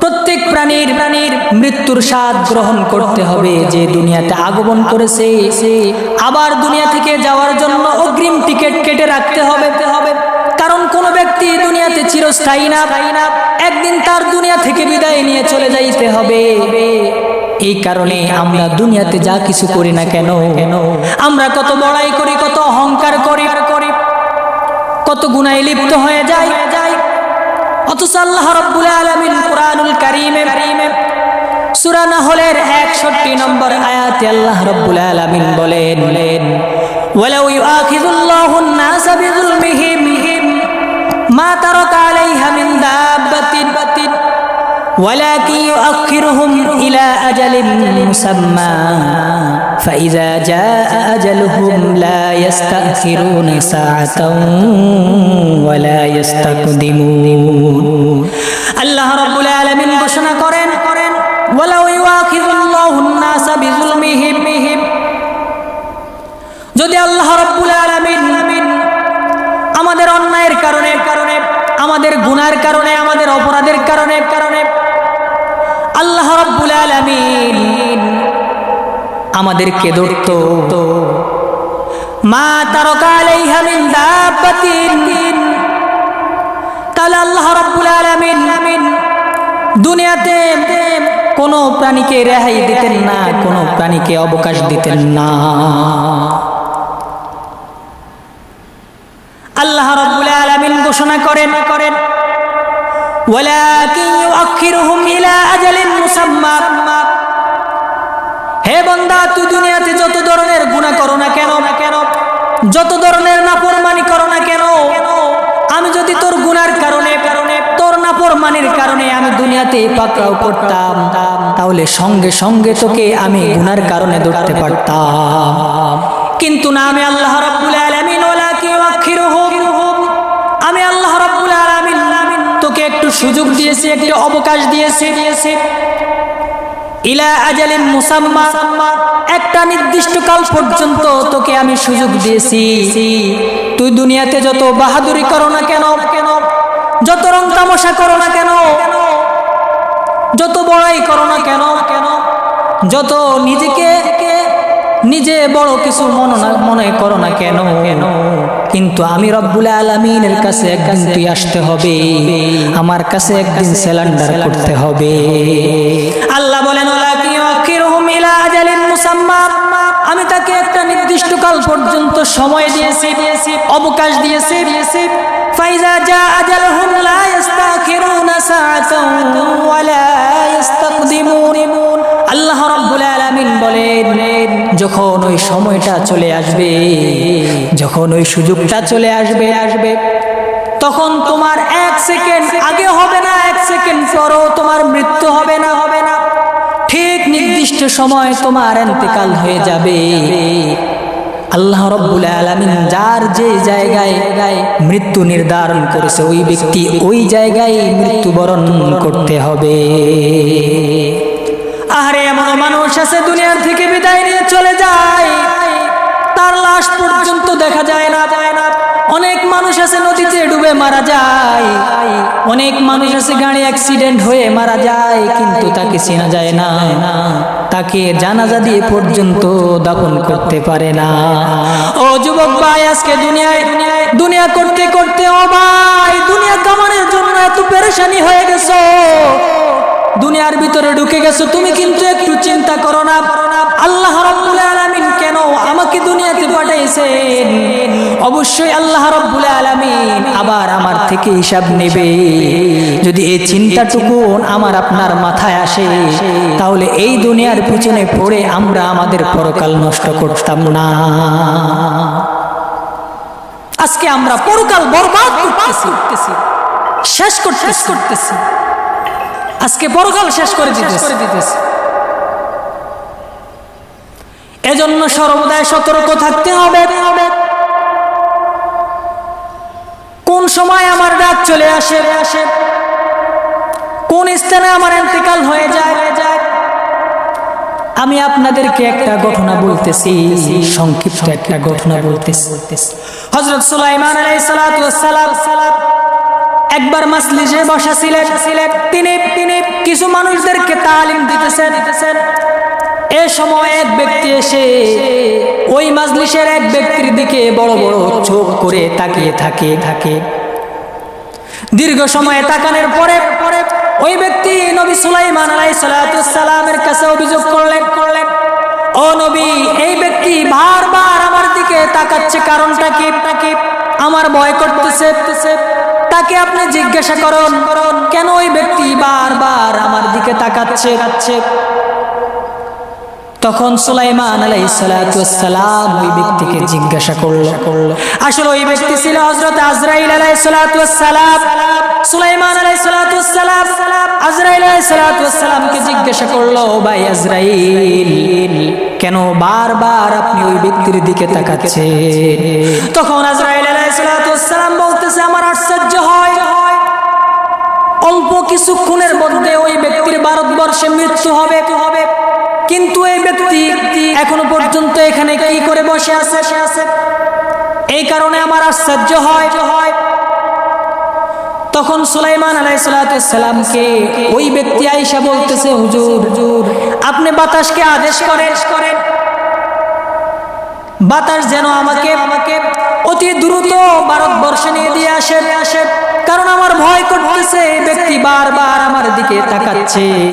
প্রত্যেক প্রাণীর প্রাণীর মৃত্যুর স্বাদ গ্রহণ করতে হবে, যে দুনিয়াতে আগমন করেছে। আবার দুনিয়া থেকে যাওয়ার জন্য অগ্রিম টিকিট কেটে রাখতে হবে। হবে কারণ কোন ব্যক্তি দুনিয়াতে চিরস্থায়ী না। একদিন তার দুনিয়া থেকে বিদায় নিয়ে চলে যাইতে হবে। এই কারণে আমরা দুনিয়াতে যা কিছু করি না কেন কেন আমরা কত বড়াই করি, কত অহংকার করি করি কত গুনায় লিপ্ত হয়ে যায়। অথচ আল্লাহ রব্বুল আলমিন কোরআনুল কারিমে কারিমে সুরা নাহলের নম্বর আয়াতে আল্লাহ রাব্বুল আলামিন বলেন, ওয়ালাউ ইউআখিযুল্লাহু আন-নাসা বিযুলমিহিম, মা তারাকা আলাইহা মিন দাব্বাতিন বাতিন ওয়ালাকিন ইউআখিরুহুম ইলা আজালিন মুসাম্মা। فإذا جاء أجلهم لا يستأخرون ساعة ولا يستقدمون আল্লাহ রাব্বুল আলামিন ঘোষণা করেন করেন ওয়ালাউ ইউআখিযুল্লাহু الناس بظلمهم যদি আল্লাহ রাব্বুল আলামিন আমাদের অন্যায়ের কারণে কারণে আমাদের গুনার কারণে আমাদের অপরাধের কারণে কারণে আল্লাহ রাব্বুল আলামিন আমাদেরকে ধরতো। মা তারকা আলাইহা মিন দাব্বাতিন। তাহলে আল্লাহ দুনিয়াতে কোন প্রাণীকে রেহাই দিতেন না, কোন প্রাণীকে অবকাশ দিতেন না। আল্লাহ রাব্বুল আলামিন ঘোষণা করেন করেন, ওয়ালাকিন ইউআখিরুহুম ইলা আজালিন মুসাম্মা। বান্দা, তুই দুনিয়াতে যত ধরনের গুনাহ করো না কেন? না কেন যত ধরনের না নাফরমানি করো না কেন? আমি যদি তোর গুনার কারণে কারণে তোর নাফরমানির কারণে আমি দুনিয়াতে পাকড়াও করতাম, তাহলে সঙ্গে সঙ্গে তোকে আমি গুনার কারণে ধরতে পারতাম। কিন্তু না, আমি আল্লাহ রাব্বুল আলামিন ওয়ালা কি আমি আল্লাহ রাব্বুল আলামিন, তোকে একটু সুযোগ দিয়েছি, একটু অবকাশ দিয়েছি দিয়েছি। ইলা আজালিন মুসাম্মা, একটা নির্দিষ্ট কাল পর্যন্ত তোকে আমি সুযোগ দিয়েছি। তুই দুনিয়াতে যত বাহাদুরি করো না কেন কেন যত রং তামাশা করো না কেন, যত বড়াই করো না কেন কেন, যত নিজেকে নিজে বড় কিছু মনে করো না কেন? কেন কিন্তু আমি রব্বুল আলমিনের কাছে একদিন তুই আসতে হবে। আমার কাছে একদিন স্যালেন্ডার করতে হবে। আল্লাহ বলেন আমি তাকে একটা নির্দিষ্ট কাল পর্যন্ত সময় দিয়েছি দিয়েছি অবকাশ দিয়েছি। দিয়েছি ফাইজা জা আজালহুম লা ইস্তাখিরুনা সাআতান ওয়ালা ইস্তাকদিমুন যখন ওই সময়টা চলে আসবে, যখন ওই সুযোগটা চলে আসবে আসবে, তখন তোমার এক সেকেন্ড আগে হবে না, এক সেকেন্ড পরও তোমার মৃত্যু হবে না হবে না। ঠিক নির্দিষ্ট সময় তোমার এন্তেকাল হয়ে যাবে। আল্লাহ রব্বুল আলামিন যার যে জায়গায় মৃত্যু নির্ধারণ করেছে, ওই ব্যক্তি ওই জায়গায় মৃত্যুবরণ করতে হবে। আরে এমন মানুষ আছে দুনিয়ার থেকে বিদায় নিয়ে চলে যায়। তার লাশ পর্যন্ত দেখা যায় না। যায় না অনেক মানুষ আছে নদীতে ডুবে মারা যায়। অনেক মানুষ আছে গাড়ি অ্যাক্সিডেন্ট হয়ে মারা যায়, কিন্তু তাকে চেনা যায় না। তাকে জানাজা দিয়ে পর্যন্ত দাপন করতে পারে না। ও যুবক ভাই, আজকে দুনিয়ায় দুনিয়ায়, দুনিয়া করতে করতে, ও ভাই, দুনিয়া কামানোর জন্য এত পেরেশানি হয়ে গেছো। দুনিয়ার ভিতরে ঢুকে গেছো, তুমি কিন্তু একটু চিন্তা করো না। আল্লাহ রাব্বুল আলামিন কেন আমাকে দুনিয়াতে পাঠাইছেন অবশ্যই আল্লাহ রাব্বুল আলামিন আবার আমার থেকে হিসাব নেবে। যদি এই চিন্তাটুকু আমার আপনার মাথায় আসে, তাহলে এই দুনিয়ার পিছনে পড়ে আমরা আমাদের পরকাল নষ্ট করতাম না। আজকে আমরা পরকাল বরবাদ করতেছি, শেষ করতেছি। আজকে পরকাল শেষ করে দিতেছে। এজন্য সর্বদাই সতর্ক থাকতে হবে। কোন সময় আমার ডাক চলে আসে? আসে কোন স্থানে আমার এন্তেকাল হয়ে যায়? আমি আপনাদেরকে একটা ঘটনা বলতেছি সংক্ষিপ্ত একটা ঘটনা বলতেছি। হজরত সুলাইমান আলাইহিস সালাম একবার মাসলিসে বসা ছিলেন। তিনি তিনি কিছু মানুষদেরকে তালিম দিতেছেন। এ সময় এক ব্যক্তি এসে ওই মাজলিসের এক ব্যক্তির দিকে বড় বড় চোখ করে তাকিয়ে থাকে। থাকে দীর্ঘ সময় তাকানোর পরে পরে ওই ব্যক্তি নবী সুলাইমান আলাই সালামের কাছে অভিযোগ করলেন করলেন, ও নবী, এই ব্যক্তি বারবার আমার দিকে তাকাচ্ছে। কারণটা কি? আমার ভয় করতেছে। তাকে আপনি জিজ্ঞাসা করুন, কেন ওই ব্যক্তি বারবার আমার দিকে তাকাচ্ছে? তখন সুলাইমান আলাই সালাম ওই ব্যক্তিকে জিজ্ঞাসা করল। করল আসলে ওই ব্যক্তি ছিল হজরত আজরাইল আলাই সালাম। সুলাইমান আলাই সালাম আজরাইল আলাই সালামকে জিজ্ঞাসা করল ভাই আজরাইল, কেন বারবার আপনি ওই ব্যক্তির দিকে তাকাচ্ছে তখন আজরাইল আলাই কিছুক্ষণের মধ্যে ওই ব্যক্তির ভারতবর্ষে মৃত্যু হবে হবে? কিন্তু এই ব্যক্তি এখনও পর্যন্ত এখানে কি করে বসে আছে? আছে এই কারণে আমার আশ্চর্য হয়। তখন সুলাইমান আলাইসালামকে ওই ব্যক্তি আইসা বলতেছে, হুজুর হুজুর আপনি বাতাসকে আদেশ করেন। বাতাস যেন আমাকে আমাকে অতি দ্রুত ভারতবর্ষে নিয়ে দিয়ে আসে আসে। কারণ আমার ভয় করতেছে ব্যক্তি বারবার আমার দিকে তাকাচ্ছে।